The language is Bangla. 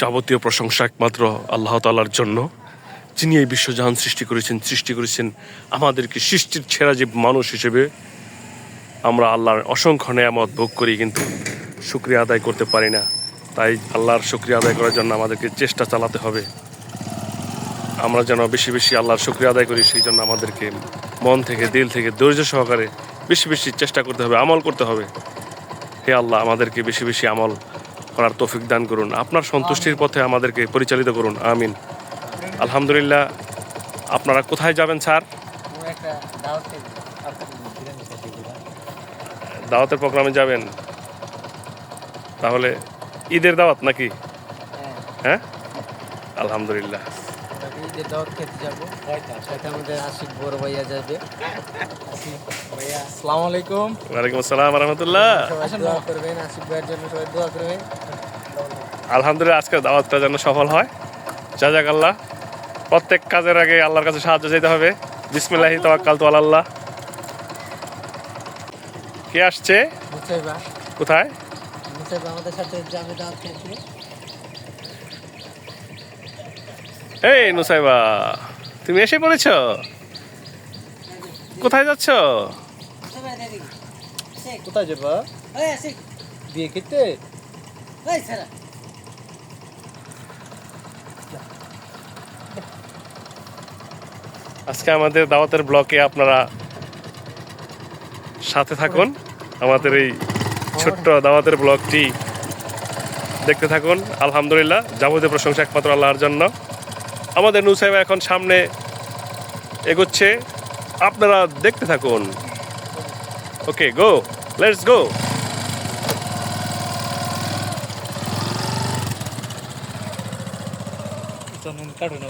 যাবতীয় প্রশংসা একমাত্র আল্লাহ তালার জন্য। যিনি এই বিশ্বজাহান সৃষ্টি করেছেন সৃষ্টি করেছেন আমাদেরকে সৃষ্টির ছেঁড়া যে মানুষ হিসেবে। আমরা আল্লাহর অসংখ্য নেয়ামত ভোগ করি, কিন্তু শুক্রিয়া আদায় করতে পারি না। তাই আল্লাহর শুক্রিয়া আদায় করার জন্য আমাদেরকে চেষ্টা চালাতে হবে। আমরা যেন বেশি বেশি আল্লাহর শুক্রিয়া আদায় করি, সেই জন্য আমাদেরকে মন থেকে, দিল থেকে ধৈর্য সহকারে বেশি বেশি চেষ্টা করতে হবে, আমল করতে হবে। হে আল্লাহ, আমাদেরকে বেশি বেশি আমল করার তৌফিক দান করুন। আপনার সন্তুষ্টির পথে আমাদেরকে পরিচালিত করুন। আমিন। আলহামদুলিল্লাহ আপনারা কোথায় যাবেন স্যার? দাওয়াতের প্রোগ্রামে যাবেন। তাহলে ঈদের দাওয়াত নাকি? হ্যাঁ। হ্যাঁ? আলহামদুলিল্লাহ। আমরা ঈদের দাওয়াত খেতে যাব সাথে আমাদের আশিক বড় ভাইয়া যাবে। ভাইয়া আসসালামু আলাইকুম। ওয়ালাইকুম আসসালাম রহমতুল্লাহ দোয়া করবেন আশিক ভাইয়ের জন্য সবাই দোয়া করবেন। আলহামদুলিল্লাহ আজকের দাওয়াতটা যেন সফল হয়। জাজাক আল্লাহ প্রত্যেক কাজের আগে আল্লাহর কাছে সাহায্য চাইতে হবে। বিসমিল্লাহি তাওয়াক্কাল তো আল্লাহ কে আসছে? কোথায়? আমাদের সাথে যাবে দাওয়াত খেতে এই নুসাইবা তুমি এসে পড়েছ? কোথায় যাচ্ছ? কোথায় যাবা? বিয়ে খেতে আজকে আমাদের দাওয়াতের ব্লকে আপনারা সাথে থাকুন। আমাদের এই ছোট্ট দাওয়াতের ব্লগটি দেখতে থাকুন। আলহামদুলিল্লাহ যাবতীয় প্রশংসা একমাত্র আল্লাহর জন্য। আমাদের নুসাইবা এখন সামনে এগোচ্ছে। আপনারা দেখতে থাকুন। ওকে গো লেটস গো কাটুন